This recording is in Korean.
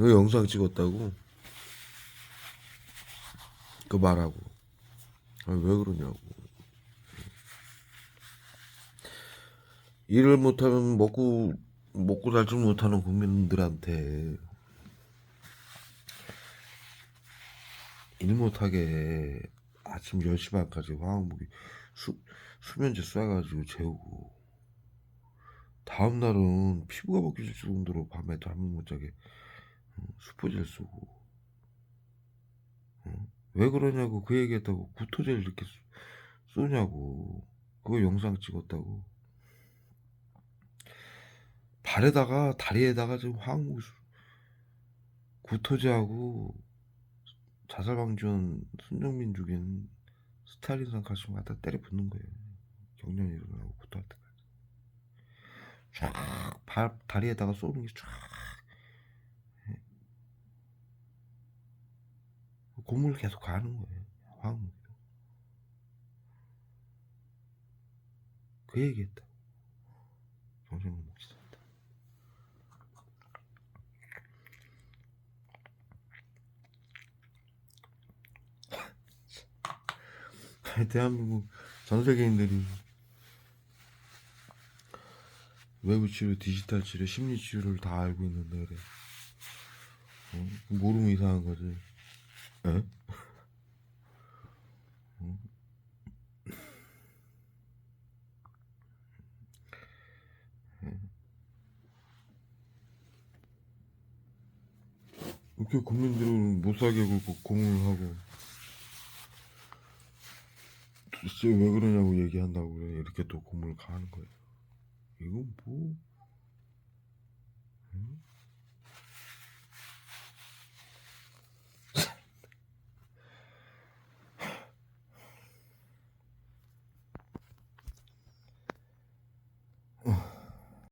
너 영상 찍었다고? 그 말하고. 아, 왜 그러냐고. 일을 못하면 먹고, 먹고 살지 못하는 국민들한테 일 못하게 아침 10시 반까지 화학무기 수, 수면제 쏴가지고 재우고. 다음 날은 피부가 벗겨질 정도로 밤에 잠을 못 자게 어, 수포질 쏘고. 어? 왜 그러냐고 그 얘기했다고 구토제를 이렇게 쏘- 쏘냐고. 그거 영상 찍었다고 발에다가 다리에다가 지금 화학무기 쏘- 구토제하고 자살 방지원 손정민 죽인 스탈린상 가슴 갖다 때려 붙는 거예요 경련이 일어나고 구토할 때까지 쫙 발, 다리에다가 쏘는 게쫙 고문을 계속 가는 거예요. 화학무기로. 그 얘기했다. 정신을 못차 대한민국 전 세계인들이 외부 치료, 디지털 치료, 심리 치료를 다 알고 있는데 그래. 어? 모르면 이상한 거지. 에? 이렇게 국민들은 못 사게 굴고 공을 하고 도대체 왜 그러냐고 얘기한다고 그래 이렇게 또 공을 가는 거예요 이건 뭐 응?